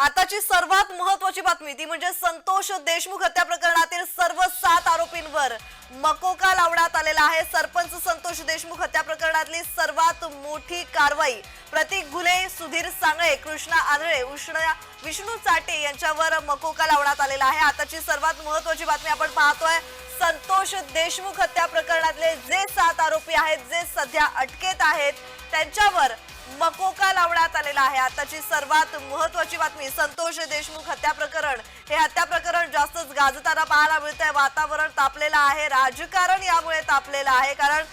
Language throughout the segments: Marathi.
आताची सर्वात महत्वाची बातमी ती म्हणजे संतोष देशमुख हत्या प्रकरणातील सर्व सात आरोपींवर मकोका लावण्यात आलेला आहे. सरपंच संतोष देशमुख हत्या प्रकरणातली सर्वात मोठी कारवाई प्रतीक घुले सुधीर सांगळे कृष्णा आंधळे उष्ण विष्णू चाटे यांच्यावर मकोका लावण्यात आलेला आहे. आताची सर्वात महत्वाची बातमी आपण पाहतोय. संतोष देशमुख हत्या प्रकरणातले जे सात आरोपी आहेत जे सध्या अटकेत आहेत त्यांच्यावर मकोका लावण्यात आलेला आहे. आताची सर्वात महत्वाची बातमी संतोष देशमुख हत्या प्रकरण. हे हत्या प्रकरण जास्तच गाजताना पाहायला मिळतंय. वातावरण तापलेलं आहे. राजकारण यामुळे तापलेलं आहे. कारण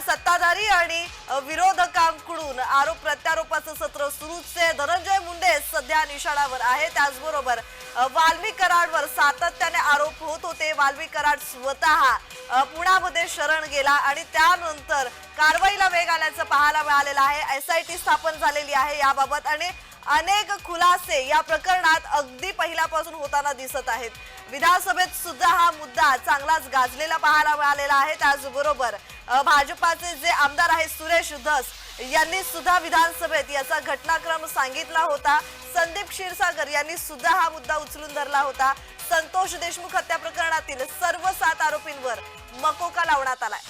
सत्ताधारी आणि विरोधकांकडून आरोप प्रत्यारोपाचं सत्र सुरूच आहे धनंजय मुंडे सध्या निशाणावर आहे. त्याचबरोबर अ, वाल्मिक कराडवर सातत्याने आरोप होत होते. वाल्मिक कराड स्वतः पुण्यामध्ये शरण गेला आणि त्यानंतर कारवाईला वेग आल्याचं पाहायला मिळालेलं आहे. एस आय टी स्थापन झालेली आहे याबाबत आणि अनेक खुलासे या प्रकरणात अगदी पहिल्यापासून होताना दिसत आहेत. विधानसभेत सुद्धा हा मुद्दा चांगलाच गाजलेला पाहायला मिळालेला आहे. त्याचबरोबर भाजपाचे जे आमदार आहेत सुरेश धस यांनी सुद्धा विधानसभेत याचा घटनाक्रम सांगितला होता. संदीप क्षीरसागर यांनी सुद्धा हा मुद्दा उचलून धरला होता. संतोष देशमुख हत्या प्रकरणातील सर्व सात आरोपींवर मकोका लावण्यात आलाय.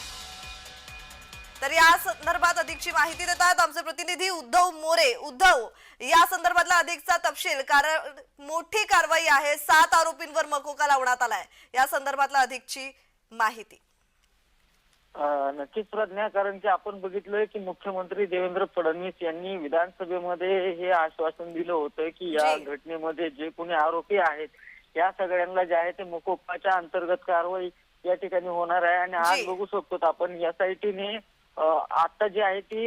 तर या संदर्भात अधिकची माहिती देतात आमचे प्रतिनिधी उद्धव मोरे. उद्धव या संदर्भातला अधिकचा तपशील कारण मोठी कारवाई आहे. सात आरोपींवर मकोका लावण्यात आलाय. या संदर्भातला अधिकची माहिती. नक्कीच प्रज्ञा कारण की आपण बघितलंय की मुख्यमंत्री देवेंद्र फडणवीस यांनी विधानसभेमध्ये हे आश्वासन दिलं होतं की या. घटनेमध्ये जे कोणी आरोपी आहेत या सगळ्यांना जे आहे ते मोकोपाच्या अंतर्गत कारवाई या ठिकाणी होणार आहे आणि आज. बघू शकतो आपण या साईटीने आता जी आहे ती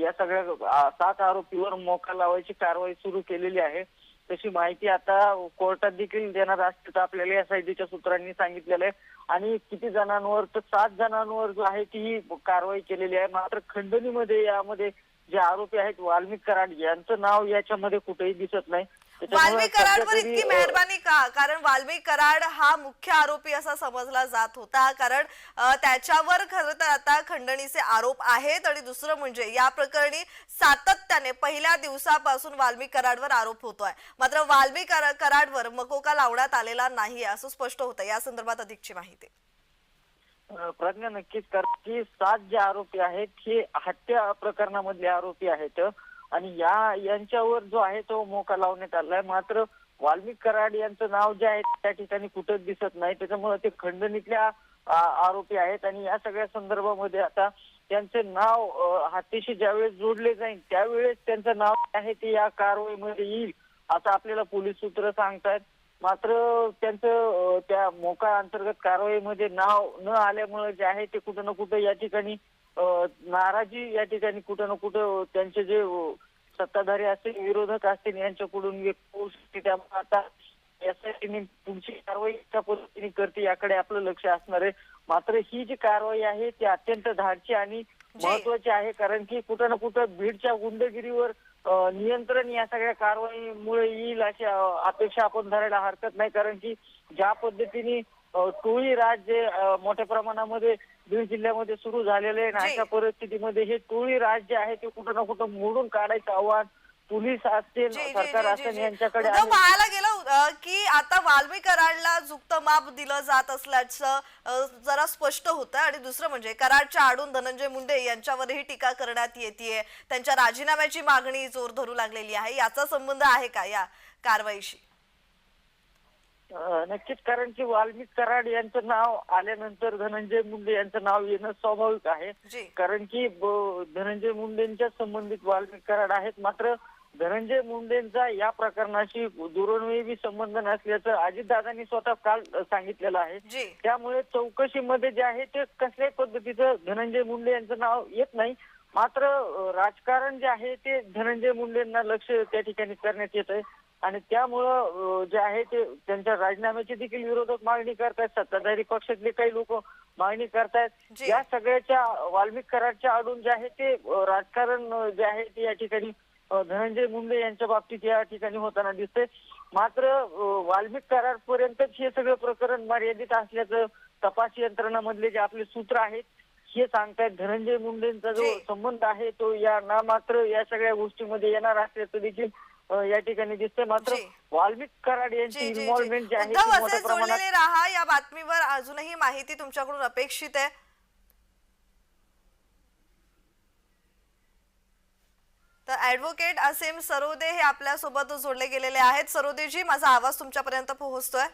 या सगळ्या सात आरोपीवर मोका लावायची कारवाई सुरू केलेली आहे तशी माहिती आता कोर्टात देखील देणार असते आपल्याला एसआयटीच्या सूत्रांनी सांगितलेलं आहे. आणि किती जणांवर तर सात जणांवर जो आहे ती ही कारवाई केलेली आहे. मात्र खंडणीमध्ये यामध्ये जे आरोपी आहेत वाल्मिक कराड यांचं नाव याच्यामध्ये कुठेही दिसत नाही. सध्या कराडवर इतकी अ, मेहरबानी का? कारण वाल्मिक कराड हा मुख्य आरोपी असा समजला जात होता. कारण त्याच्यावर खरं तर आता खंडणीचे आरोप आहेत आणि दुसरं म्हणजे या प्रकरणी सातत्याने पहिल्या दिवसापासून वाल्मिक कराडवर आरोप होतोय. मात्र वाल्मिक करा- कराडवर मकोका लावण्यात आलेला नाहीये असं स्पष्ट होतं. या संदर्भात अधिकची माहिती. प्रज्ञा नक्कीच कारण की सात जे आरोपी आहेत हे हत्या प्रकरणामधले आरोपी आहेत. आणि या यांच्यावर जो आहे तो मोका लावण्यात आलाय. मात्र वाल्मिक कराड यांचं नाव जे आहे त्या ठिकाणी कुठंच दिसत नाही. त्याच्यामुळे ते खंडणीतल्या आरोपी आहेत. आणि या सगळ्या संदर्भामध्ये आता त्यांचे नाव अ, हातीशी ज्यावेळेस जोडले जाईल त्यावेळेस त्यांचं नाव जे आहे ते या कारवाईमध्ये येईल असं आपल्याला पोलीस सूत्र सांगतायत. मात्र त्यांचं त्या मोका अंतर्गत कारवाईमध्ये नाव न आल्यामुळे जे आहे ते कुठं ना कुठं या ठिकाणी नाराजी या ठिकाणी कुठं ना कुठं त्यांचे जे सत्ताधारी असतील विरोधक असतील यांच्याकडून व्यक्त होऊ शकते त्यामुळे आता यासाठी पुढची कारवाई कशा पद्धतीने करते याकडे आपलं लक्ष असणार आहे. मात्र ही जी कारवाई आहे ती अत्यंत धाडची आणि महत्वाची आहे. कारण की कुठं ना कुठं बीडच्या गुंडगिरीवर नियंत्रण या सगळ्या कारवाईमुळे येईल अशी अपेक्षा आपण धरायला हरकत नाही. कारण की ज्या पद्धतीने टोळी राज जे मोठ्या प्रमाणामध्ये बीड जिल्ह्यामध्ये सुरू झालेले आहे आणि. अशा परिस्थितीमध्ये हे टोळी राज जे आहे ते कुठं ना कुठं मोडून काढायचं आव्हान पोलीस असतील सरकार असेल. यांच्याकडे. पाहायला गेलं की आता वाल्मिक कराडला जुक्त माप दिलं जात असल्याचं जरा स्पष्ट होतं आणि दुसरं म्हणजे कराडच्या आडून धनंजय मुंडे यांच्यावरही टीका करण्यात येते त्यांच्या राजीनाम्याची मागणी जोर धरू लागलेली आहे याचा संबंध आहे का या कारवाईशी नक्कीच कारण की वाल्मिक कराड यांचं नाव आल्यानंतर धनंजय मुंडे यांचं नाव येणं स्वाभाविक आहे. कारण की धनंजय मुंडेंच्या संबंधित वाल्मिक कराड आहेत. मात्र धनंजय मुंडेंचा या प्रकरणाशी दुर्दैवी संबंध नसल्याचं अजितदादांनी स्वतः काल सांगितलेलं आहे. त्यामुळे चौकशीमध्ये जे आहे ते कसल्याही पद्धतीचं धनंजय मुंडे यांचं नाव येत नाही. मात्र राजकारण जे आहे ते धनंजय मुंडेंना लक्ष त्या ठिकाणी करण्यात येत आहे आणि त्यामुळं जे आहे ते त्यांच्या राजीनाम्याची देखील विरोधक मागणी करतायत सत्ताधारी पक्षातले काही लोक मागणी करतायत. या सगळ्याच्या वाल्मिक कराडच्या आडून जे आहे ते राजकारण जे आहे ते या ठिकाणी धनंजय मुंडे यांच्या बाबतीत या ठिकाणी होताना दिसतंय मात्र वाल्मिक कराड पर्यंतच हे सगळं प्रकरण मर्यादित असल्याचं तपास यंत्रणामधले जे आपले सूत्र आहेत हे सांगतायत धनंजय मुंडेंचा जो. संबंध आहे तो या नामात्र या सगळ्या गोष्टीमध्ये येणार असल्याचं देखील या ठिकाणी दिसते मात्र जी. वाल्मिक कराड यांची जी जी जी. इन्व्हॉल्वमेंट जी आहे उद्धव ती मोठ्या असे प्रमाणात जोडलेले राहा या बातमीवर अजूनही माहिती तुमच्याकडून अपेक्षित आहे. तर ऍडव्होकेट असीम सरोदे हे आपल्यासोबत जोडले गेलेले आहेत. सरोदेजी माझा आवाज तुमच्यापर्यंत पोहोचतोय.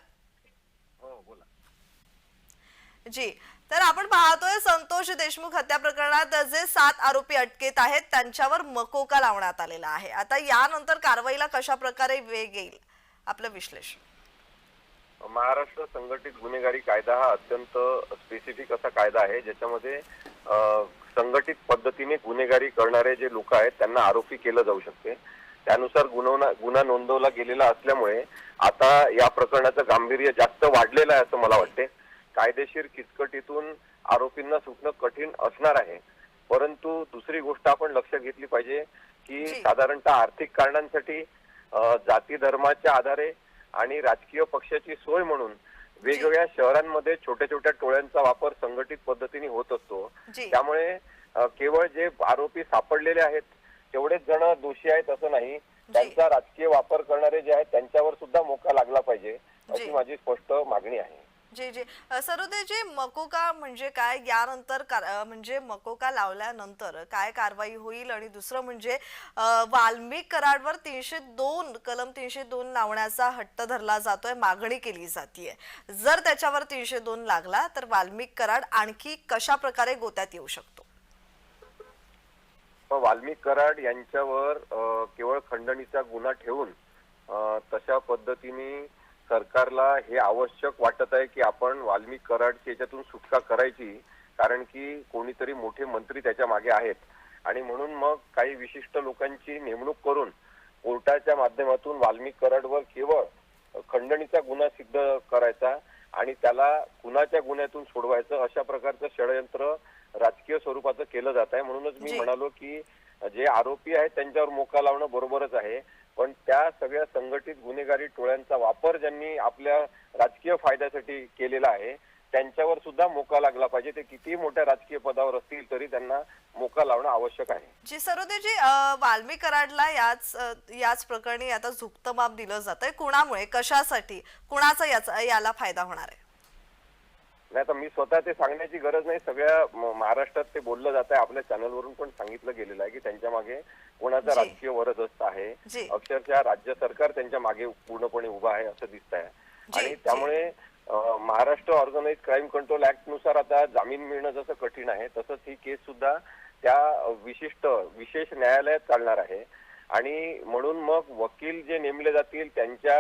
जी. तर आपण पाहतोय संतोष देशमुख हत्या प्रकरणात जे सात आरोपी अटकेत आहेत त्यांच्यावर मकोका लावण्यात आलेला आहे. आता यानंतर कारवाईला कशा प्रकारे वेग येईल? आपलं विश्लेषण. महाराष्ट्र संघटित गुन्हेगारी कायदा हा अत्यंत स्पेसिफिक असा कायदा आहे ज्याच्यामध्ये संघटित पद्धतीने गुन्हेगारी करणारे जे लोक आहेत त्यांना आरोपी केलं जाऊ शकते. त्यानुसार गुन्हा गुन्हा नोंदवला गेलेला असल्यामुळे आता या प्रकरणाचं गांभीर्य जास्त वाढलेलं आहे असं मला वाटते. कायदेशीर किचकटीतून आरोपींना सुटणं कठीण असणार आहे. परंतु दुसरी गोष्ट आपण लक्षात घेतली पाहिजे की. साधारणतः आर्थिक कारणांसाठी जाती धर्माच्या आधारे आणि राजकीय पक्षाची सोय म्हणून वेगवेगळ्या शहरांमध्ये छोट्या छोट्या टोळ्यांचा वापर संघटित पद्धतीने होत असतो. त्यामुळे केवळ जे आरोपी सापडलेले आहेत तेवढेच जण दोषी आहेत असं नाही. त्यांचा राजकीय वापर करणारे जे आहेत त्यांच्यावर सुद्धा मोका लागला पाहिजे. अशी माझी स्पष्ट मागणी आहे. जी जी सरोदेजी मकोका म्हणजे काय? यानंतर म्हणजे मकोका लावल्यानंतर काय कारवाई होईल? आणि दुसरं म्हणजे वाल्मिक कराडवर तीनशे दोन कलम तीनशे दोन लावण्याचा हट्ट धरला जातोय मागणी केली जातीये. जर त्याच्यावर तीनशे दोन लागला तर वाल्मिक कराड आणखी कशा प्रकारे गोत्यात येऊ शकतो? वाल्मिक कराड यांच्यावर केवळ खंडणीचा गुन्हा ठेवून तशा पद्धतीने सरकारला हे आवश्यक वाटत आहे की आपण वाल्मिक कराडची याच्यातून सुटका करायची कारण की कोणीतरी मोठे मंत्री त्याच्यामागे आहेत. आणि म्हणून मग काही विशिष्ट लोकांची नेमणूक करून कोर्टाच्या माध्यमातून वाल्मिक कराडवर केवळ खंडणीचा गुन्हा सिद्ध करायचा आणि त्याला कुणाच्या गुन्ह्यातून सोडवायचं अशा प्रकारचं षडयंत्र राजकीय स्वरूपाचं केलं जात आहे. म्हणूनच मी. म्हणालो की जे आरोपी आहेत त्यांच्यावर मोका लावणं बरोबरच आहे. पण त्या सगळ्या संघटित गुन्हेगारी टोळ्यांचा वापर ज्यांनी आपल्या राजकीय फायद्यासाठी केलेला आहे त्यांच्यावर सुद्धा मोका लागला पाहिजे. ते कितीही मोठ्या राजकीय पदावर असतील तरी त्यांना मोका लावणं आवश्यक आहे. जी सरोदेजी अ, वाल्मिक कराडला याच याच प्रकरणी आता झुकतं माप दिलं जातंय. कुणामुळे कशासाठी कुणाचा याचा याला फायदा होणार आहे? नाही तर मी स्वतः ते सांगण्याची गरज नाही. सगळ्या महाराष्ट्रात ते बोललं जात आहे आपल्या चॅनलवरून पण सांगितलं गेलेलं आहे की त्यांच्या मागे कोणाचा. राजकीय वरदस्त आहे. अक्षरशः राज्य सरकार त्यांच्या मागे पूर्णपणे उभं आहे असं दिसत आहे आणि. त्यामुळे महाराष्ट्र ऑर्गनाइज क्राईम कंट्रोल ऍक्टनुसार आता जामीन मिळणं जसं कठीण आहे तसंच ही केस सुद्धा त्या विशिष्ट विशेष न्यायालयात चालणार आहे आणि म्हणून मग वकील जे नेमले जातील त्यांच्या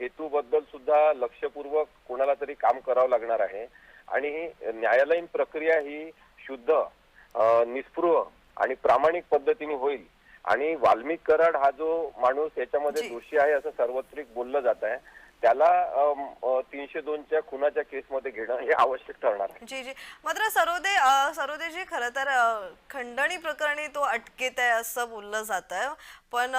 हेतूबद्दल सुद्धा लक्षपूर्वक कोणाला तरी काम करावं लागणार आहे आणि न्यायालयीन प्रक्रिया ही शुद्ध अं, निस्पृह आणि प्रामाणिक पद्धतीने होईल. आणि वाल्मिक कराड हा जो माणूस याच्यामध्ये. दोषी आहे असं सार्वत्रिक बोललं जात आहे त्याला तीनशे दोनच्या खुनाच्या केसमध्ये घेणं हे आवश्यक ठरणार आहे. जी जी. मात्र सरोदे सरोदेजी खरं तर खंडणी प्रकरणी तो अटकेत आहे असं बोललं जात आहे. पण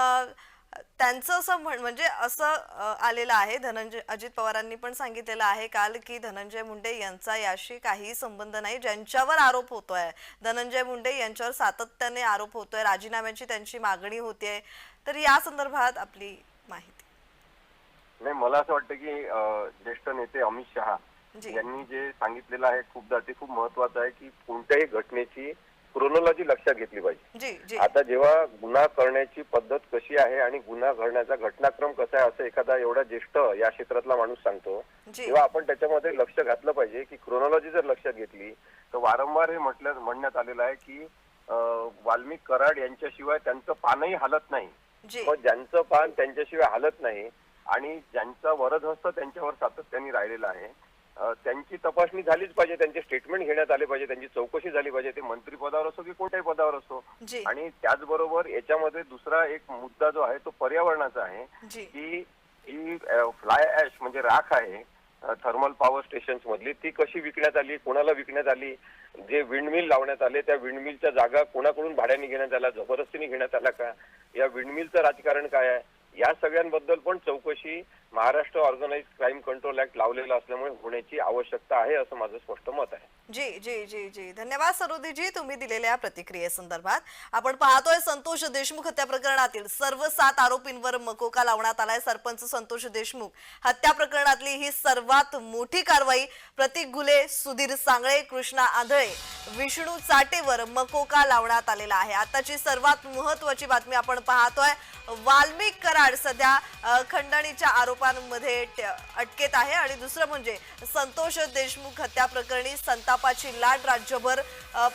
त्यांचं असं म्हण म्हणजे असं आलेलं आहे. धनंजय अजित पवारांनी पण सांगितलेलं आहे काल की धनंजय मुंडे यांचा याशी काही संबंध नाही. ज्यांच्यावर आरोप होतोय. धनंजय मुंडे यांच्यावर सातत्याने आरोप होतोय. राजीनाम्याची त्यांची मागणी होतीये. तर या संदर्भात आपली माहिती. नाही मला असं वाटतं की ज्येष्ठ नेते अमित शहा यांनी जे सांगितलेलं आहे खूपदा ते खूप महत्वाचं आहे की कोणत्याही घटनेची क्रोनॉलॉजी लक्षात घेतली पाहिजे. जी जी. आता जेव्हा गुन्हा करण्याची पद्धत कशी आहे आणि गुन्हा घडण्याचा घटनाक्रम कसा आहे असं एखादा एवढा ज्येष्ठ या क्षेत्रातला माणूस सांगतो तेव्हा आपण त्याच्यामध्ये लक्ष घातलं पाहिजे की क्रोनॉलॉजी जर लक्षात घेतली तर वारंवार हे म्हटलं म्हणण्यात आलेलं आहे की वाल्मिक कराड यांच्याशिवाय त्यांचं पानही हालत नाही. मग ज्यांचं पान त्यांच्याशिवाय हालत नाही आणि ज्यांचा वरदहस्त त्यांच्यावर सातत्याने राहिलेला आहे त्यांची तपासणी झालीच पाहिजे त्यांचे स्टेटमेंट घेण्यात आले पाहिजे त्यांची चौकशी झाली पाहिजे ते मंत्री पदावर असो की कोणत्याही पदावर असो. आणि त्याचबरोबर याच्यामध्ये दुसरा एक मुद्दा जो आहे तो पर्यावरणाचा आहे की ही फ्लाय ऍश म्हणजे राख आहे थर्मल पॉवर स्टेशन्स मधली ती कशी विकण्यात आली कोणाला विकण्यात आली जे विंडमिल लावण्यात आले त्या विंडमिलच्या जागा कोणाकडून भाड्याने घेण्यात आल्या जबरदस्तीने घेण्यात आल्या का या विंडमिलचं राजकारण काय आहे या सगळ्यांबद्दल पण चौकशी Maharashtra organise crime control act लावलेला असल्यामुळे होण्याची आवश्यकता आहे असं माझं स्पष्ट मत आहे. जी जी जी जी. धन्यवाद सरोदीजी तुम्ही दिलेल्या प्रतिक्रियेसंदर्भात. आपण पाहतोय संतोष देशमुख हत्या प्रकरणातील सर्व सात आरोपींवर मकोका लावण्यात आलाय. सरपंच संतोष देशमुख हत्या प्रकरणातली ही सर्वात मोठी कारवाई प्रतीक गुले सुधीर सांगळे कृष्णा आंधळे विष्णू चाटेवर मकोका लावण्यात आलेला आहे. आताची सर्वात महत्वाची बातमी आपण पाहतोय. वाल्मिक कराड सध्या खंडणीच्या आरोप आरोपांमध्ये अटकेत आहे. आणि दुसरं म्हणजे संतोष देशमुख हत्या प्रकरणी संतापाची लाट राज्यभर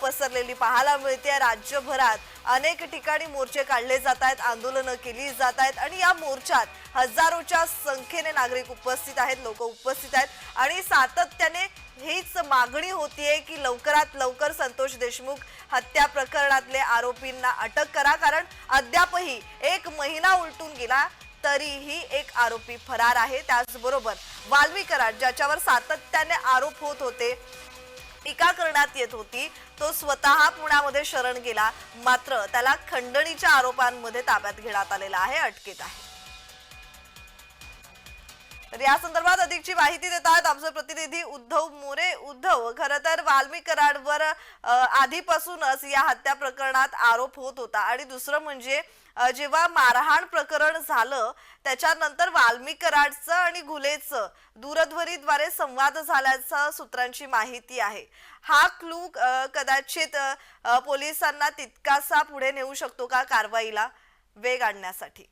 पसरलेली पाहायला मिळते. राज्यभरात अनेक ठिकाणी मोर्चे काढले जात आहेत आंदोलनं केली जात आहेत आणि या मोर्चात हजारोच्या संख्येने नागरिक उपस्थित आहेत लोक उपस्थित आहेत. आणि सातत्याने हीच मागणी होतीये की लवकरात लवकर संतोष देशमुख हत्या प्रकरणातले आरोपींना अटक करा. कारण अद्यापही एक महिना उलटून गेला. तरीही एक आरोपी फरार आहे. त्याचबरोबर वाल्मी कराड ज्याच्यावर सातत्याने आरोप होत होते टीका करण्यात येत होती. तो स्वतः पुण्यामध्ये शरण गेला. मात्र त्याला खंडणीच्या आरोपांमध्ये ताब्यात घेण्यात आलेला आहे अटकेत आहे. तर या संदर्भात अधिकची माहिती देत आहेत आमचे प्रतिनिधी उद्धव मोरे. उद्धव खर तर वाल्मी कराडवर आधीपासूनच या हत्या प्रकरणात आरोप होत होता. आणि दुसरं म्हणजे जेव्हा मारहाण प्रकरण झालं त्याच्यानंतर वाल्मिकराडचं आणि घुलेचं दूरध्वनीद्वारे संवाद झाल्याचं सूत्रांची माहिती आहे. हा क्लू कदाचित पोलिसांना तितकासा पुढे नेऊ शकतो का कारवाईला? वेग आणण्यासाठी.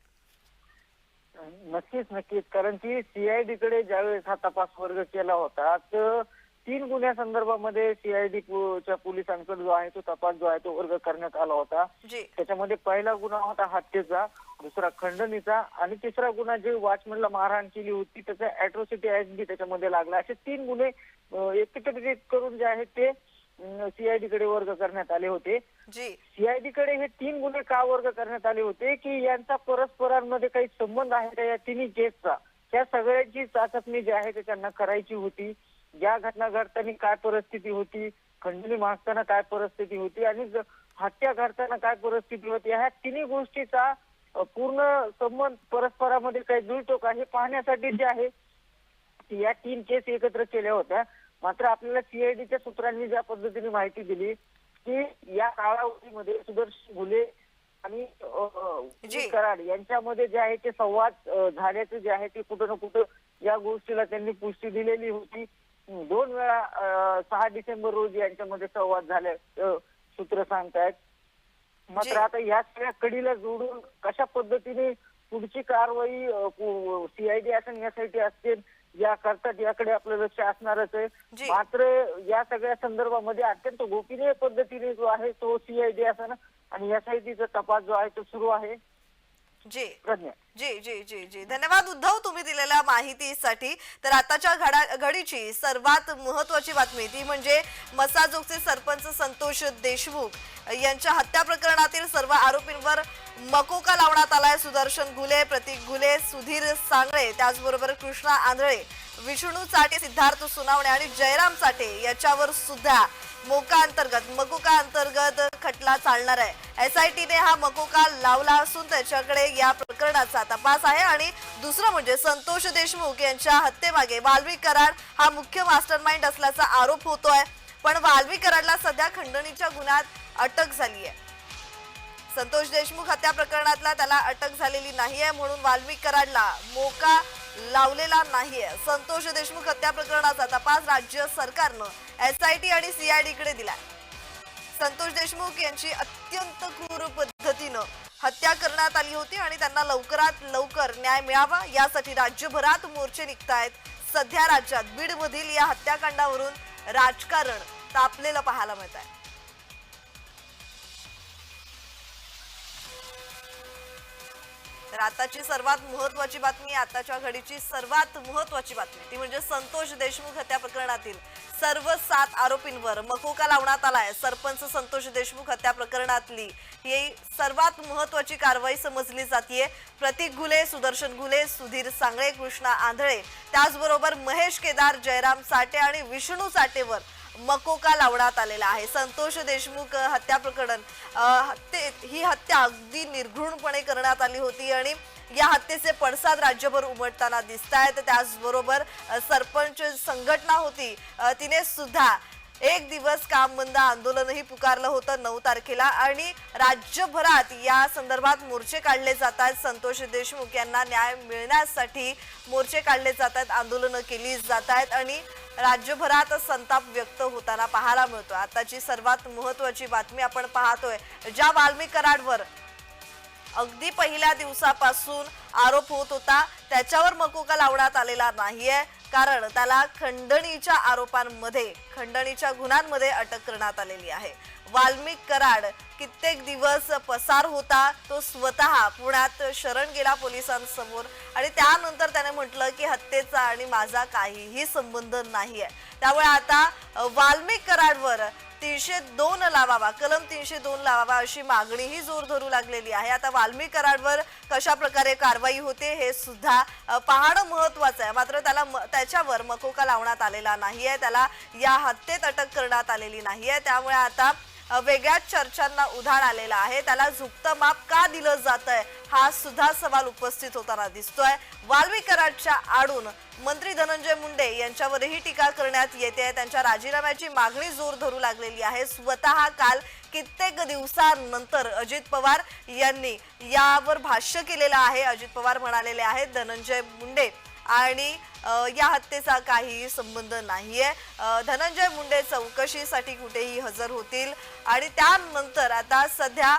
नक्कीच नक्कीच. कारण की सीआयडी कडे ज्यावेळेस हा तपास वर्ग केला होता तर तीन गुन्ह्या संदर्भामध्ये सीआयडी च्या पोलिसांकडे जो आहे तो तपास जो आहे तो वर्ग करण्यात आला होता. जी. त्याच्यामध्ये पहिला गुन्हा होता हत्येचा दुसरा खंडणीचा आणि तिसरा गुन्हा जे वॉचमॅनला मारहाण केली होती त्याचा अॅट्रॉसिटी ऍक्ट बी त्याच्यामध्ये लागला. असे तीन गुन्हे एकत्रित करून जे आहेत ते सीआयडी कडे वर्ग करण्यात आले होते. सीआयडी कडे हे तीन गुन्हे का वर्ग करण्यात आले होते? की यांचा परस्परांमध्ये काही संबंध आहे का या तिन्ही केसचा त्या सगळ्यांची चाचपणी जी आहे ते त्यांना करायची होती. ज्या घटना घडताना काय परिस्थिती होती? खंडणी मागताना काय परिस्थिती होती? आणि हत्या घडताना काय परिस्थिती होती? ह्या तिन्ही गोष्टीचा पूर्ण संबंध परस्परामध्ये काही जुळतो का? हे पाहण्यासाठी जे आहे या तीन केस एकत्र केल्या होत्या. मात्र आपल्याला सीआयडीच्या सूत्रांनी ज्या पद्धतीने माहिती दिली की या कालावधीमध्ये सुदर्शन घुले आणि. कराड यांच्यामध्ये जे आहे ते संवाद झाल्याचे जे आहे ते कुठं ना कुठं या गोष्टीला त्यांनी पुष्टी दिलेली होती. दोन वेळा सहा डिसेंबर रोजी यांच्यामध्ये संवाद झाले सूत्र सांगतायत. मात्र आता या सगळ्या कडीला जोडून कशा पद्धतीने पुढची कारवाई सीआयडी असेल यासाठी असतील या करतात याकडे आपलं लक्ष असणारच आहे. मात्र या सगळ्या संदर्भामध्ये अत्यंत गोपनीय पद्धतीने जो आहे तो सीआयडी असेल आणि एसआयटीचा तपास जो आहे तो सुरू आहे जी. जी जी जी जी. धन्यवाद उद्धव तुम्ही दिलेल्या माहितीसाठी. तर आताच्या घडा घडीची सर्वात महत्वाची बातमी ती म्हणजे मसाजोगचे सरपंच संतोष देशमुख यांच्या हत्या प्रकरणातील सर्व आरोपींवर मकोका लावण्यात आलाय सुदर्शन घुले प्रतीक घुले सुधीर सांगळे त्याचबरोबर कृष्णा आंधळे विष्णू चाटे सिद्धार्थ सुनावणे आणि जयराम चाटे याच्यावर सुद्धा मोका अंतर्गत मकोका अंतर्गत खटला चालणार आहे. एसआयटीने हा मकोका लावला असून त्याच्याकडे या प्रकरणाचा तपास आहे आणि दुसरं म्हणजे संतोष देशमुख यांच्या हत्येमागे वाल्वी कराड हा मुख्य मास्टर माइंड असल्याचा आरोप होतोय. पण वाल्वी कराडला सध्या खंडणीच्या गुन्ह्यात अटक झाली आहे. संतोष देशमुख हत्या प्रकरणातला त्याला अटक झालेली नाहीये म्हणून वाल्मिक कराडला मोका लावलेला नाहीये. संतोष देशमुख हत्या प्रकरणाचा तपास राज्य सरकारनं एसआयटी आणि सीआयडीकडे दिलाय. संतोष देशमुख यांची अत्यंत क्रूर पद्धतीनं हत्या करण्यात आली होती आणि त्यांना लवकरात लवकर न्याय मिळावा यासाठी राज्यभरात मोर्चे निघतायत. सध्या राज्यात बीडमधील या हत्याकांडावरून राजकारण तापलेलं पाहायला मिळत आहे तर आताची सर्वात महत्वाची बातमी आताच्या घडीची सर्वात महत्वाची बातमी ती म्हणजे संतोष देशमुख हत्या प्रकरणातील सर्व सात आरोपींवर मकोका लावण्यात आलाय. सरपंच संतोष देशमुख हत्या प्रकरणातली ही सर्वात महत्वाची कारवाई समजली जाते प्रतीक घुले सुदर्शन घुले सुधीर सांगळे कृष्णा आंधळे त्याचबरोबर महेश केदार जयराम साठे आणि विष्णू साठेवर मकोका लावण्यात आलेला आहे. संतोष देशमुख हत्या प्रकरण हत्ये ही हत्या अगदी निर्घृणपणे करण्यात आली होती आणि या हत्येचे पडसाद राज्यभर उमटताना दिसत आहेत त्याचबरोबर सरपंच संघटना होती. तिने सुद्धा एक दिवस काम बंद आंदोलनही पुकारलं होतं नऊ तारखेला आणि राज्यभरात या संदर्भात मोर्चे काढले जात आहेत संतोष देशमुख यांना न्याय मिळण्यासाठी मोर्चे काढले जात आहेत आंदोलनं केली जात आहेत आणि राज्यभरात संताप व्यक्त होताना पाहायला मिळतो आताची सर्वात महत्वाची बातमी आपण पाहतोय. ज्या वाल्मिक कराडवर अगदी पहिल्या दिवसापासून आरोप होत होता त्याच्यावर मकोका लावण्यात आलेला नाहीये. कारण त्याला खंडणीच्या आरोपांमध्ये खंडणीच्या गुन्ह्यांमध्ये अटक करण्यात आलेली आहे. वाल्मिक कराड कित्येक दिवस पसार होता तो स्वतः पुण्यात शरण गेला पोलिसांसमोर आणि त्यानंतर त्याने म्हटलं की हत्येचा आणि माझा काहीही संबंध नाही आहे त्यामुळे आता वाल्मिक कराडवर तीनशे दोन लावावा कलम तीनशे दोन लावावा अशी मागणीही जोर धरू लागलेली आहे. आता वाल्मिक कराडवर कशा प्रकारे कारवाई होते हे सुद्धा पाहणं महत्वाचं आहे. मात्र त्याला म- त्याच्यावर मकोका लावण्यात आलेला नाहीये. त्याला या हत्येत अटक करण्यात आलेली नाहीये. त्यामुळे आता वेगळ्याच चर्चांना उधाण आलेलं आहे. त्याला झुकतं माप का दिलं जात आहे हा सुद्धा सवाल उपस्थित होताना दिसतोय. वाल्मीकरांच्या आडून मंत्री धनंजय मुंडे यांच्यावरही टीका करण्यात येते त्यांच्या राजीनाम्याची मागणी जोर धरू लागलेली आहे. स्वतः काल कित्येक दिवसानंतर अजित पवार यांनी यावर भाष्य केलेलं आहे. अजित पवार म्हणालेले आहेत धनंजय मुंडे आणि या हत्येचा काहीही संबंध नाहीये. आहे धनंजय मुंडे चौकशीसाठी कुठेही हजर होतील. आणि त्यानंतर आता सध्या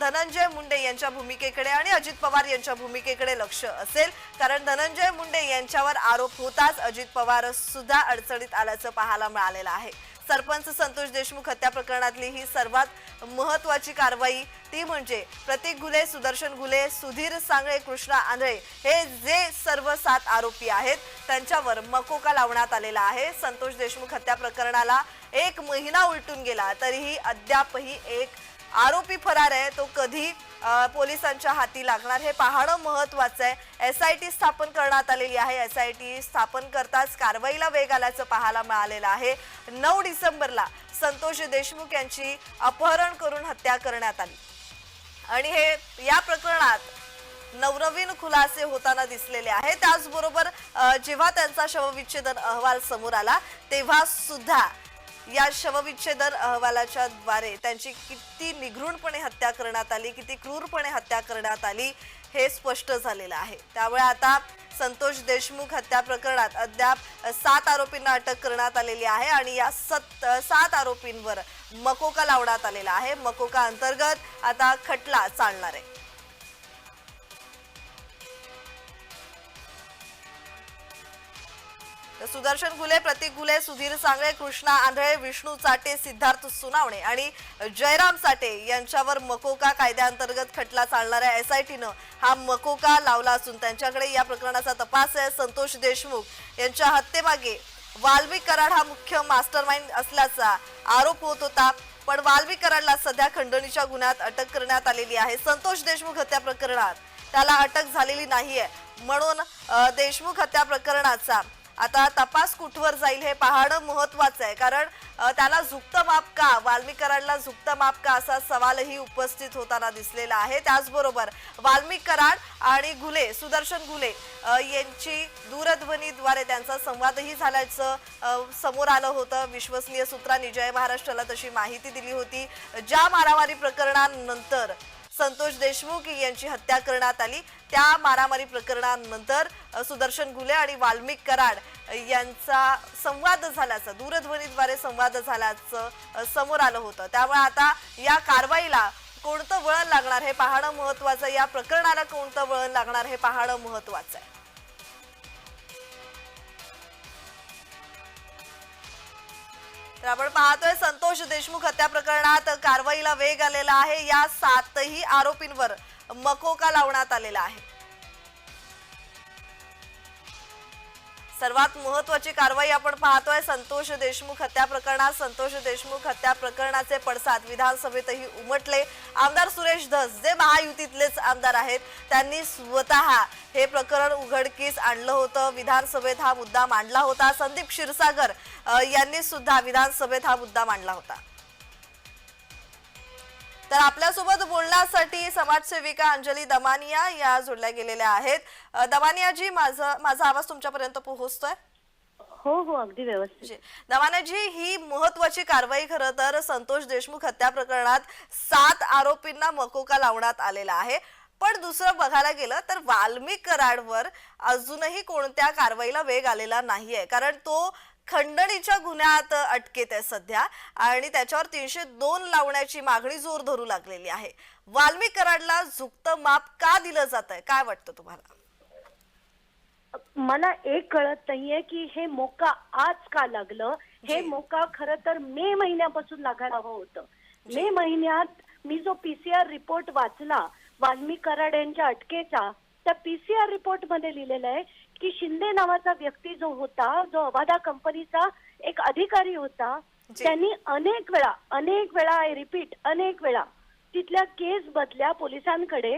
धनंजय मुंडे यांच्या भूमिकेकडे आणि अजित पवार यांच्या भूमिकेकडे लक्ष असेल. कारण धनंजय मुंडे यांच्यावर आरोप होताच अजित पवार सुद्धा अडचणीत आल्याचं पाहायला मिळालेलं आहे. सरपंच संतोष देशमुख हत्या प्रकरणातली ही सर्वात महत्वाची कारवाई. ती म्हणजे प्रतीक घुले सुदर्शन घुले सुधीर सांगळे कृष्णा आंधळे हे जे सर्व सात आरोपी आहेत त्यांच्यावर मकोका लावण्यात आलेला आहे. संतोष देशमुख हत्या प्रकरणाला एक महिना उलटून गेला तरीही अद्यापही एक आरोपी फरार आहे. तो कधी पोलिसांच्या हाती लागणार हे पाहणं महत्वाचं आहे. एस आय टी स्थापन करण्यात आलेली आहे. एस आय टी स्थापन करताच कारवाईला वेग आल्याचं पाहायला मिळालेलं आहे. नऊ डिसेंबरला संतोष देशमुख यांची अपहरण करून हत्या करण्यात आली. आणि हे या प्रकरणात नवनवीन खुलासे होताना दिसलेले आहे. त्याचबरोबर जेव्हा त्यांचा शवविच्छेदन अहवाल समोर आला तेव्हा सुद्धा या शवविच्छेदन अहवालाच्या द्वारे त्यांची किती निघृणपणे हत्या करण्यात आली किती क्रूरपणे हत्या करण्यात आली हे स्पष्ट झालेलं आहे. त्यामुळे आता संतोष देशमुख हत्या प्रकरणात अद्याप सात आरोपींना अटक करण्यात आलेली आहे आणि या सत सात आरोपींवर मकोका लावण्यात आलेला आहे. मकोका अंतर्गत आता खटला चालणार आहे. तर सुदर्शन घुले प्रतीक घुले सुधीर सांगळे कृष्णा आंधळे विष्णू चाटे सिद्धार्थ सुनावणे आणि जयराम साटे यांच्यावर मकोका कायद्याअंतर्गत खटला चालणाऱ्या एस आय टीनं हा मकोका लावला असून त्यांच्याकडे या प्रकरणाचा तपास आहे. संतोष देशमुख यांच्या हत्येमागे वाल्मिक कराड हा मुख्य मास्टरमाइंड असल्याचा आरोप होत होता. पण वाल्मिक कराडला सध्या खंडणीच्या गुन्ह्यात अटक करण्यात आलेली आहे. संतोष देशमुख हत्या प्रकरणात त्याला अटक झालेली नाहीये. म्हणून देशमुख हत्या प्रकरणाचा आता तपास कुठवर जाईल हे पाहणं महत्वाचं आहे. कारण त्याला झुकतं माप का? वाल्मिक कराडला झुकतं माप का? असा सवालही उपस्थित होताना दिसलेला आहे. त्याचबरोबर वाल्मिक कराड आणि घुले सुदर्शन घुले यांची दूरध्वनीद्वारे त्यांचा संवादही झाल्याचं समोर आलं होतं. विश्वसनीय सूत्रांनी जय महाराष्ट्राला तशी माहिती दिली होती. ज्या मारामारी प्रकरणानंतर संतोष देशमुख यांची हत्या करण्यात आली. त्या मारामारी प्रकरणानंतर सुदर्शन घुले आणि वाल्मिक कराड यांचा संवाद झाल्याचं दूरध्वनीद्वारे संवाद झाल्याचं समोर आलं होतं. त्यामुळे आता या कारवाईला कोणतं वळण लागणार हे पाहणं महत्वाचं आहे. या प्रकरणाला कोणतं वळण लागणार हे पाहणं महत्वाचं आहे. तर आपण पाहतोय संतोष देशमुख हत्या प्रकरणात कारवाईला वेग आलेला आहे. या सातही आरोपींवर मकोका लावण्यात आलेला आहे. सर्वात महत्वाची कारवाई आपण पाहतोय. संतोष देशमुख हत्या प्रकरणात संतोष देशमुख हत्या प्रकरणाचे पडसाद विधानसभेतही उमटले. आमदार सुरेश धस जे महायुतीतलेच आमदार आहेत त्यांनी स्वतः हे प्रकरण उघडकीस आणलं होतं. विधानसभेत हा मुद्दा मांडला होता. संदीप क्षीरसागर यांनी सुद्धा विधानसभेत हा मुद्दा मांडला होता. तर आपल्यासोबत बोलण्यासाठी समाजसेविका अंजली दमानिया या जोडल्या गेलेल्या आहेत. दमानियाजी माझं माझा आवाज तुमच्यापर्यंत पोहोचतोय? हो हो अगदी व्यवस्थित. जी. दमानियाजी ही महत्वाची कारवाई खरं तर संतोष देशमुख हत्या प्रकरणात सात आरोपींना मकोका लावण्यात आलेला आहे. पण दुसरं बघायला गेलं तर वाल्मिक कराडवर अजूनही कोणत्या कारवाईला वेग आलेला नाहीये. कारण तो खंडणीच्या गुन्ह्यात अटकेत आहे सध्या आणि त्याच्यावर तीनशे दोन लावण्याची मागणी जोर धरू लागलेली आहे. वाल्मिक कराडला झुकतं माप का दिलं जात आहे? काय वाटतं तुम्हाला? मला एक कळत नाहीये की हे मोका आज का लागलं? हे. मोका खर तर मे महिन्यापासून लागायला हवं होतं. मे महिन्यात मी जो पीसीआर रिपोर्ट वाचला वाल्मिक कराड यांच्या अटकेचा त्या पीसीआर रिपोर्टमध्ये लिहिलेलं आहे की शिंदे नावाचा व्यक्ती जो होता जो अवादा कंपनीचा एक अधिकारी होता. त्यांनी अनेक वेळा अनेक वेळा आय रिपीट अनेक वेळा तिथल्या केस बदल्या पोलिसांकडे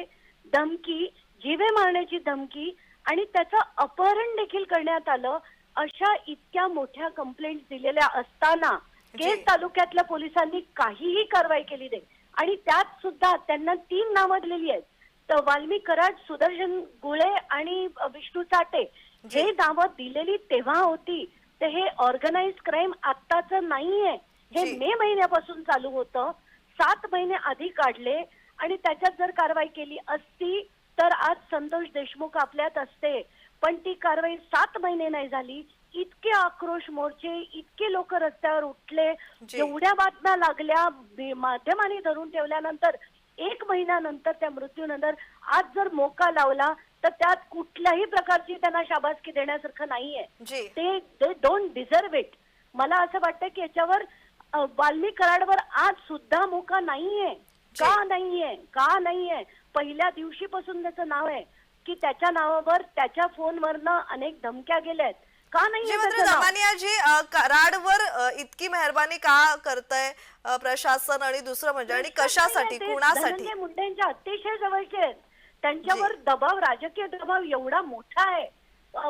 धमकी जीवे मारण्याची धमकी आणि त्याचं अपहरण देखील करण्यात आलं अशा इतक्या मोठ्या कंप्लेंट दिलेल्या असताना. केस तालुक्यातल्या पोलिसांनी काहीही कारवाई केली नाही आणि त्यात सुद्धा त्यांना तीन नावं दिलेली आहेत तर वाल्मिक कराड सुदर्शन गुळे आणि विष्णू चाटे जी. नावं दिलेली तेव्हा होती तर हे ऑर्गनाइज क्राईम आत्ताच नाहीये हे. मे महिन्यापासून चालू होतं सात महिने आधी काढले आणि त्याच्यात जर कारवाई केली असती तर आज संतोष देशमुख आपल्यात असते पण ती कारवाई सात महिने नाही झाली इतके आक्रोश मोर्चे इतके लोक रस्त्यावर उठले. एवढ्या बातम्या लागल्या माध्यमांनी धरून ठेवल्यानंतर एक महिन्यानंतर त्या मृत्यूनंतर आज जर मोका लावला तर त्यात कुठल्याही प्रकारची त्यांना शाबासकी देण्यासारखं नाहीये. जी. ते दे डोंट डिझर्व इट मला असं वाटतं की याच्यावर वाल्मिक कराडवर आज सुद्धा मोका नाहीये. का नाहीये? का नाहीये? पहिल्या दिवशीपासून त्याचं नाव आहे. की त्याच्या नावावर त्याच्या फोनवरनं अनेक धमक्या गेल्यात. का जी नाहीये मात्र अ, कराडवर इतकी मेहरबानी का करतय प्रशासन आणि दुसरं म्हणजे? आणि कशासाठी? कुणासाठी? मुंडेंच्या अतिशय जवळचे आहेत. त्यांच्यावर दबाव राजकीय दबाव एवढा मोठा आहे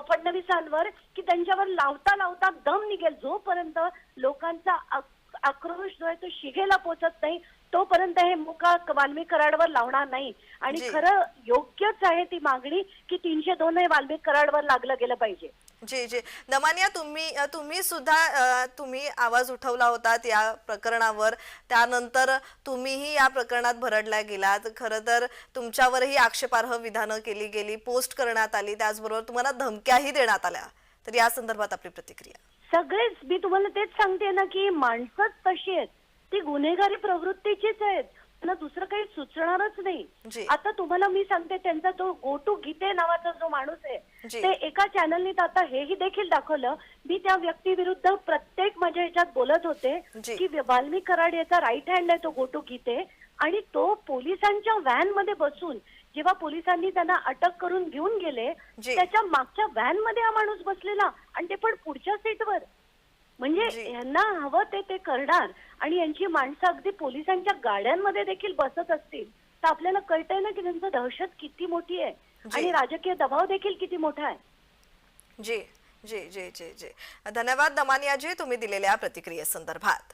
फडणवीसांवर की त्यांच्यावर लावता लावता दम निघेल. जोपर्यंत लोकांचा आक- आक्रोश जो आहे तो शिगेला पोचत नाही तोपर्यंत हे मुका वाल्मिक कराडवर लावणार नाही. आणि. खरं योग्यच आहे ती मागणी की तीनशे दोन हे वाल्मिक कराडवर लागलं गेलं पाहिजे. जी जी. दमानिया तुम्ही तुम्ही सुद्धा तुम्ही आवाज उठवला होता या प्रकरणावर. त्यानंतर तुम्हीही या प्रकरणात भरडल्या गेलात. खरं तर तुमच्यावरही आक्षेपार्ह विधानं केली गेली पोस्ट करण्यात आली. त्याचबरोबर तुम्हाला धमक्याही देण्यात आल्या. तर या संदर्भात आपली प्रतिक्रिया. सगळेच मी तुम्हाला तेच सांगते ना की माणसंच तशी आहेत. ती गुन्हेगारी प्रवृत्तीचीच आहेत. त्यांना दुसरं काही सुचणारच. नाही आता तुम्हाला मी सांगते त्यांचा तो गोटू गीते नावाचा जो माणूस. आहे ते एका चॅनलने आता हेही देखील दाखवलं मी त्या व्यक्तीविरुद्ध प्रत्येक माझ्या ह्याच्यात बोलत होते. की वाल्मिक कराड याचा राईट हँड आहे तो गोटू गीते आणि तो पोलिसांच्या व्हॅनमध्ये बसून जेव्हा पोलिसांनी त्यांना अटक करून घेऊन गेले. त्याच्या मागच्या व्हॅनमध्ये हा माणूस बसलेला आणि ते पण पुढच्या सीटवर म्हणजे. यांना हवं ते ते करणार. आणि यांची माणसं अगदी पोलिसांच्या गाड्यांमध्ये देखील बसत असतील. तर आपल्याला कळतंय ना की त्यांचं दहशत किती मोठी आहे. आणि राजकीय दबाव देखील किती मोठा आहे. जी जी जी जी जी. धन्यवाद दमानियाजी तुम्ही दिलेल्या प्रतिक्रियेसंदर्भात.